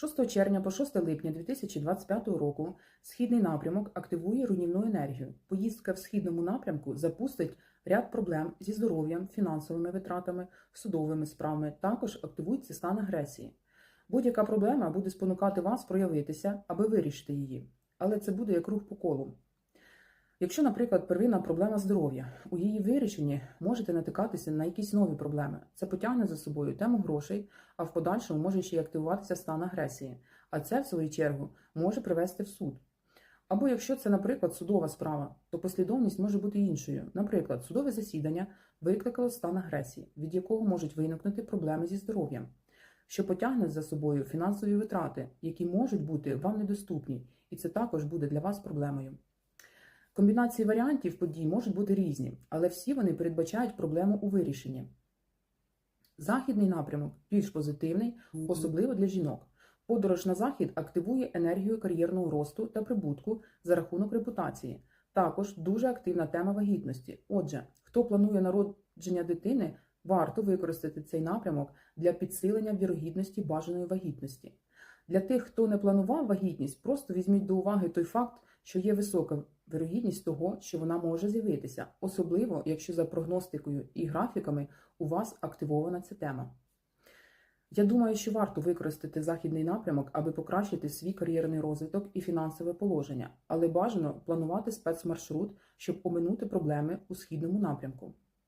6 червня по 6 липня 2025 року східний напрямок активує руйнівну енергію. Поїздка в східному напрямку запустить ряд проблем зі здоров'ям, фінансовими витратами, судовими справами. Також активується стан агресії. Будь-яка проблема буде спонукати вас проявитися, аби вирішити її. Але це буде як рух по колу. Якщо, наприклад, первинна проблема здоров'я, у її вирішенні можете натикатися на якісь нові проблеми. Це потягне за собою тему грошей, а в подальшому може ще й активуватися стан агресії. А це, в свою чергу, може привести в суд. Або якщо це, наприклад, судова справа, то послідовність може бути іншою. Наприклад, судове засідання викликало стан агресії, від якого можуть виникнути проблеми зі здоров'ям, що потягне за собою фінансові витрати, які можуть бути вам недоступні, і це також буде для вас проблемою. Комбінації варіантів подій можуть бути різні, але всі вони передбачають проблему у вирішенні. Західний напрямок більш позитивний, особливо для жінок. Подорож на захід активує енергію кар'єрного росту та прибутку за рахунок репутації. Також дуже активна тема вагітності. Отже, хто планує народження дитини, варто використати цей напрямок для підсилення вірогідності бажаної вагітності. Для тих, хто не планував вагітність, просто візьміть до уваги той факт, що є висока вирогідність того, що вона може з'явитися, особливо якщо за прогностикою і графіками у вас активована ця тема. Я думаю, що варто використати західний напрямок, аби покращити свій кар'єрний розвиток і фінансове положення, але бажано планувати спецмаршрут, щоб оминути проблеми у східному напрямку.